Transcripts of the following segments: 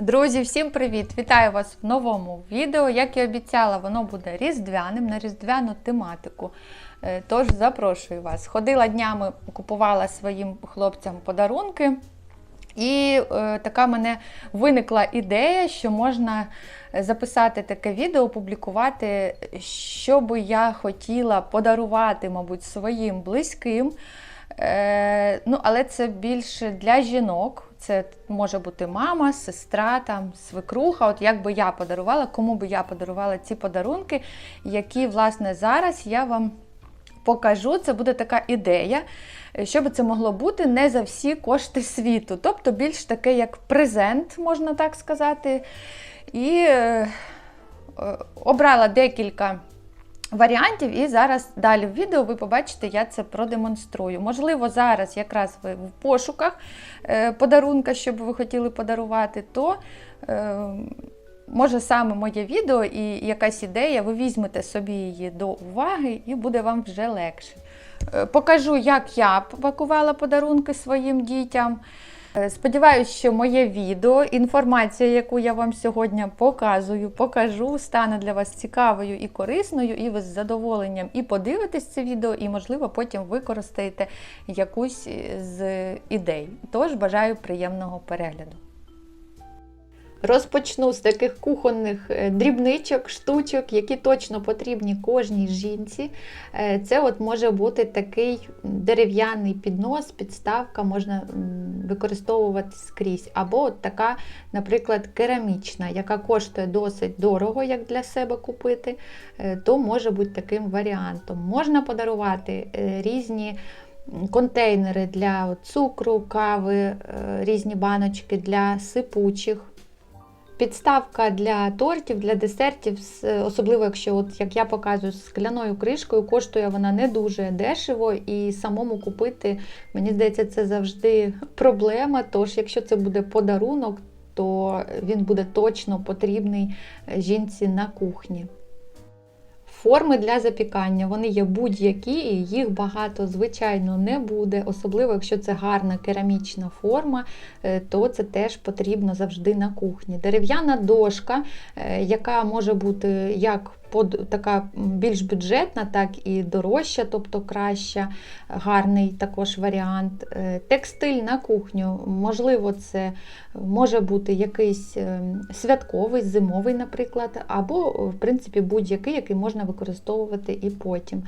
Друзі, всім привіт! Вітаю вас в новому відео. Як і обіцяла, воно буде різдвяним на різдвяну тематику. Е, Тож запрошую вас. Ходила днями, купувала своїм хлопцям подарунки. І е, така мене виникла ідея, що можна записати таке відео, опублікувати, що би я хотіла подарувати, мабуть, своїм близьким. Е, ну, але це більше для жінок. Це може бути мама, сестра, там, свекруха. От як би я подарувала, кому би я подарувала ці подарунки, які, власне, зараз я вам покажу. Це буде така ідея, що би це могло бути не за всі кошти світу. Тобто більш таке, як презент, можна так сказати. І е, е, обрала декілька варіантів, і зараз далі в відео ви побачите, я це продемонструю. Можливо, зараз якраз ви в пошуках е, подарунка, що б ви хотіли подарувати, то е, може саме моє відео і якась ідея, ви візьмете собі її до уваги, і буде вам вже легше. Е, Покажу, як я пакувала подарунки своїм дітям. Е, Сподіваюсь, що моє відео, інформація, яку я вам сьогодні показую, покажу, стане для вас цікавою і корисною, і ви з задоволенням і подивитесь це відео, і, можливо, потім використаєте якусь з ідей. Тож бажаю приємного перегляду. Розпочну з таких кухонних е, дрібничок, штучок, які точно потрібні кожній жінці. Е, Це от може бути такий дерев'яний піднос, підставка, можна використовувати скрізь. Або от така, наприклад, керамічна, яка коштує досить дорого, як для себе купити, е, то може бути таким варіантом. Можна подарувати різні. Контейнери для цукру, кави, різні баночки для сипучих. Підставка для тортів, для десертів, особливо якщо, от, як я показую, з скляною кришкою, коштує вона не дуже дешево, і самому купити, мені здається, це завжди проблема. Тож, якщо це буде подарунок, то він буде точно потрібний е, жінці на кухні. Форми для запікання, вони є будь-які, і їх багато, звичайно, не буде. Особливо, якщо це гарна керамічна форма, е, то це теж потрібно завжди на кухні. Дерев'яна дошка, е, яка може бути як така більш бюджетна, так і дорожча, тобто краща, гарний також варіант. Е, Текстиль на кухню, можливо, це може бути якийсь е, святковий, зимовий, наприклад, або, в принципі, будь-який, який можна використовувати і потім.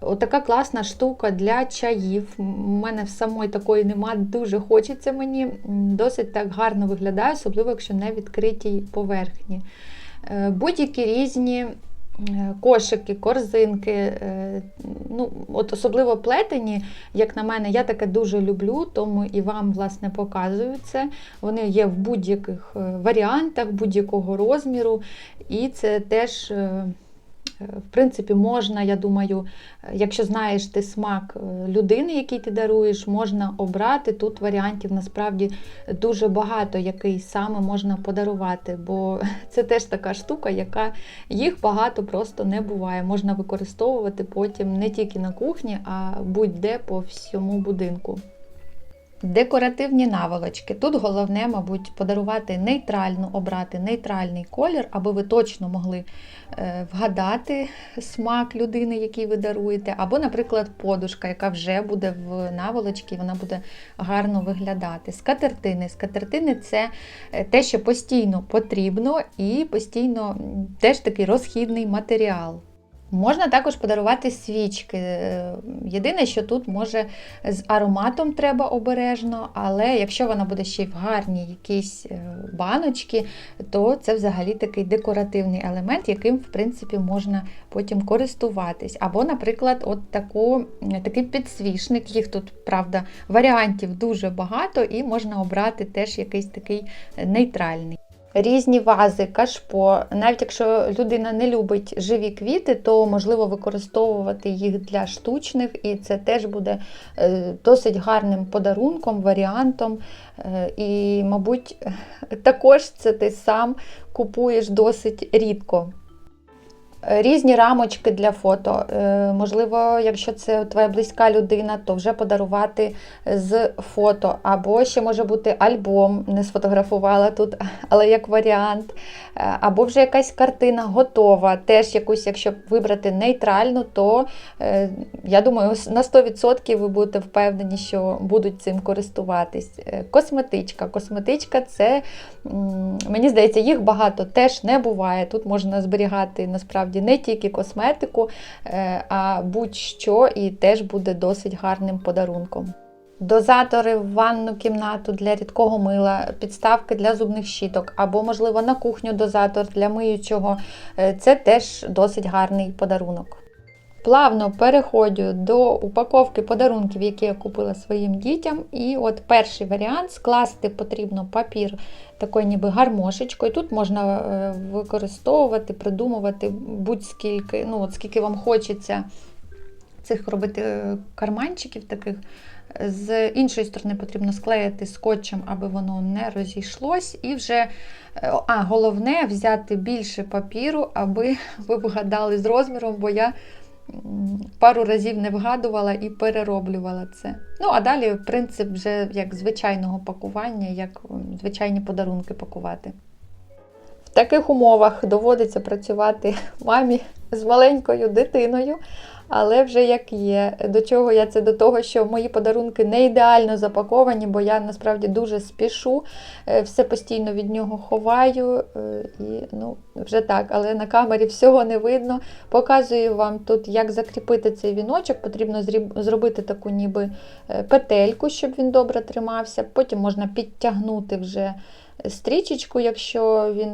Отака класна штука для чаїв. У мене в самої такої нема, дуже хочеться мені. Досить так гарно виглядає, особливо, якщо на відкритій поверхні. Е, Будь-які різні кошики, корзинки, е, ну, от особливо плетені, як на мене, я таке дуже люблю, тому і вам власне показую це. Вони є в будь-яких е, варіантах, будь-якого розміру, і це теж. В принципі, можна, я думаю, е, якщо знаєш ти смак е, людини, який ти даруєш, можна обрати. Тут варіантів насправді дуже багато, який саме можна подарувати, бо це теж така штука, яка їх багато просто не буває. Можна використовувати потім не тільки на кухні, а будь-де по всьому будинку. Декоративні наволочки. Тут головне, мабуть, подарувати нейтральну, обрати нейтральний колір, аби ви точно могли е, вгадати смак людини, який ви даруєте, або, наприклад, подушка, яка вже буде в наволочці, вона буде гарно виглядати. Скатертини. Скатертини це е, те, що постійно потрібно, і постійно теж такий розхідний матеріал. Можна також подарувати свічки. Е, Єдине, що тут може з ароматом треба обережно, але якщо вона буде ще й в гарній якійсь е, баночці, то це взагалі такий декоративний елемент, яким в принципі можна потім користуватись. Або, наприклад, от таку, такий підсвічник, їх тут, правда, варіантів дуже багато, і можна обрати теж якийсь такий нейтральний. Різні вази, кашпо. Навіть якщо людина не любить живі квіти, то можливо використовувати їх для штучних, і це теж буде е, досить гарним подарунком, варіантом. Е, І, мабуть, також це ти сам купуєш досить рідко. Різні рамочки для фото. Е, Можливо, якщо це твоя близька людина, то вже подарувати з фото. Або ще може бути альбом, не сфотографувала тут, але як варіант. Е, Або вже якась картина готова. Теж якусь, якщо вибрати нейтральну, то е, я думаю, на 100% ви будете впевнені, що будуть цим користуватись. Косметичка. Косметичка це, мені здається, їх багато теж не буває. Тут можна зберігати насправді не тільки косметику, е, а будь-що і теж буде досить гарним подарунком. Дозатори в ванну кімнату для рідкого мила, підставки для зубних щіток, або, можливо, на кухню дозатор для миючого. Е, Це теж досить гарний подарунок. Плавно переходжу до упаковки подарунків, які я купила своїм дітям. І от перший варіант скласти потрібно папір такою ніби гармошечкою. Тут можна е, використовувати, придумувати будь-скільки, ну от скільки вам хочеться цих робити е, карманчиків таких. З іншої сторони потрібно склеїти скотчем, аби воно не розійшлось. І вже, е, а головне взяти більше папіру, аби ви вгадали з розміром, бо я пару разів не вгадувала і перероблювала це. Ну, а далі принцип вже як звичайного пакування, як звичайні подарунки пакувати. В таких умовах доводиться працювати мамі з маленькою дитиною, але вже як є. До чого я це до того, що мої подарунки не ідеально запаковані, бо я насправді дуже спішу, е, все постійно від нього ховаю. е, І ну, вже так, але на камері всього не видно. Показую вам тут, як закріпити цей віночок. Потрібно зробити таку ніби е, петельку, щоб він добре тримався. Потім можна підтягнути вже стрічечку, якщо він,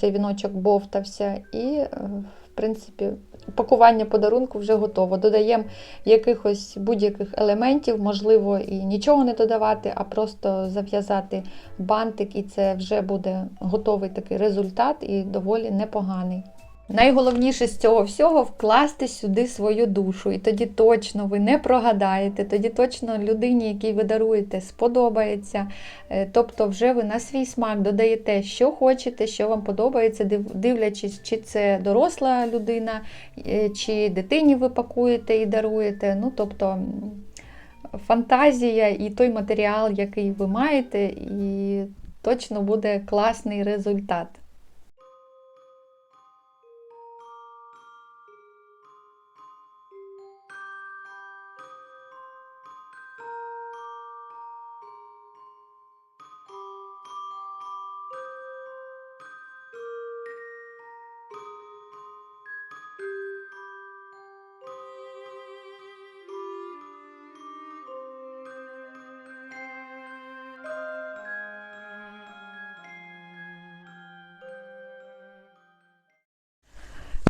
цей віночок бовтався. І, в принципі, пакування подарунку вже готово. Додаємо якихось будь-яких елементів, можливо, і нічого не додавати, а просто зав'язати бантик, і це вже буде готовий такий результат і доволі непоганий. Найголовніше з цього всього вкласти сюди свою душу, і тоді точно ви не прогадаєте, тоді точно людині, якій ви даруєте, сподобається. Е, Тобто, вже ви на свій смак додаєте, що хочете, що вам подобається, дивлячись, чи це доросла людина, е, чи дитині ви пакуєте і даруєте. Ну, тобто фантазія і той матеріал, який ви маєте, і точно буде класний результат.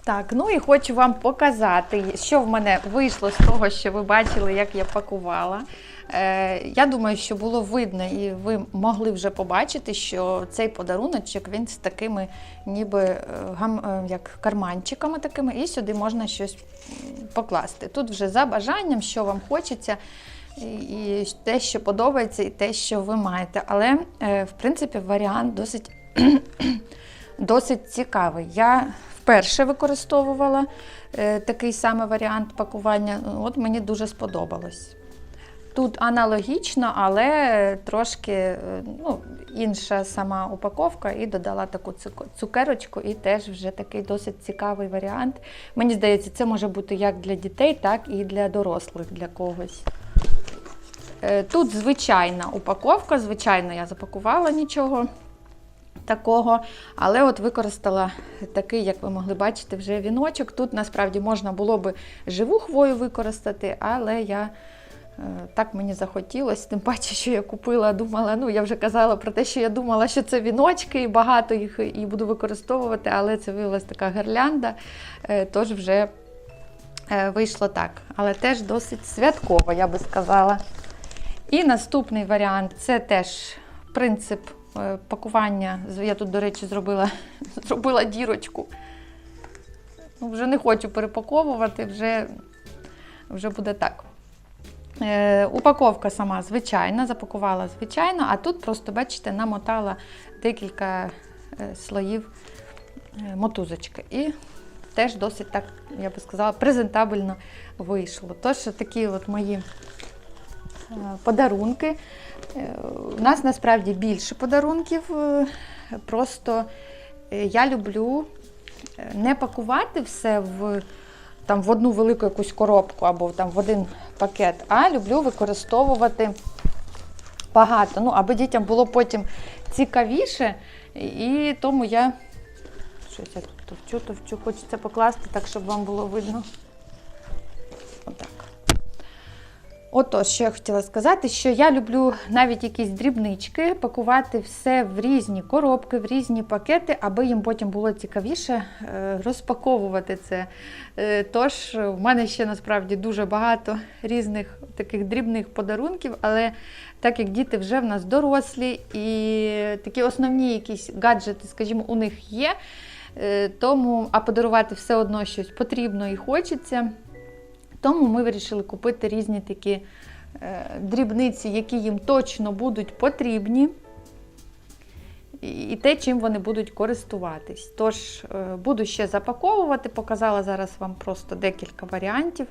Так, ну і хочу вам показати, що в мене вийшло з того, що ви бачили, як я пакувала. Е, я думаю, що було видно, і ви могли вже побачити, що цей подаруночок він з такими ніби е, гам, е, як карманчиками такими, і сюди можна щось покласти. Тут вже за бажанням, що вам хочеться. І те, що подобається, і те, що ви маєте. Але, е, в принципі, варіант досить, досить цікавий. Я вперше використовувала е, такий самий варіант пакування. От мені дуже сподобалось. Тут аналогічно, але трошки е, ну, інша сама упаковка, і додала таку цукерочку, і теж вже такий досить цікавий варіант. Мені здається, це може бути як для дітей, так і для дорослих для когось. Е, Тут звичайна упаковка, звичайно, я запакувала нічого такого, але от використала такий, як ви могли бачити, вже віночок. Тут насправді можна було би живу хвою використати, але я е, так мені захотілося, тим паче, що я купила, думала, ну я вже казала про те, що я думала, що це віночки, і багато їх і буду використовувати, але це виявилася така гирлянда, е, тож вже е, вийшло так. Але теж досить святково, я би сказала. І наступний варіант це теж принцип пакування. Я тут, до речі, зробила, зробила дірочку. Ну, вже не хочу перепаковувати, вже, вже буде так. Е, упаковка сама звичайна, запакувала звичайно, а тут просто, бачите, намотала декілька е, слоїв е, мотузочки. І теж досить так, я би сказала, презентабельно вийшло. Тож такі от мої е, подарунки. Е, У нас насправді більше подарунків. е, Просто е, я люблю е, не пакувати все в, там, в одну велику якусь коробку або там, в один пакет, а люблю використовувати багато. Ну, аби дітям було потім цікавіше. І тому я щось я товчу, товчу, хочеться покласти так, щоб вам було видно. Отож, що я хотіла сказати, що я люблю навіть якісь дрібнички, пакувати все в різні коробки, в різні пакети, аби їм потім було цікавіше е, розпаковувати це. Е, Тож, в мене ще насправді дуже багато різних таких дрібних подарунків, але так як діти вже в нас дорослі і такі основні якісь гаджети, скажімо, у них є. е, Тому, а подарувати все одно щось потрібно і хочеться. Тому ми вирішили купити різні такі е, дрібниці, які їм точно будуть потрібні, і те, чим вони будуть користуватись. Тож, е, буду ще запаковувати, показала зараз вам просто декілька варіантів.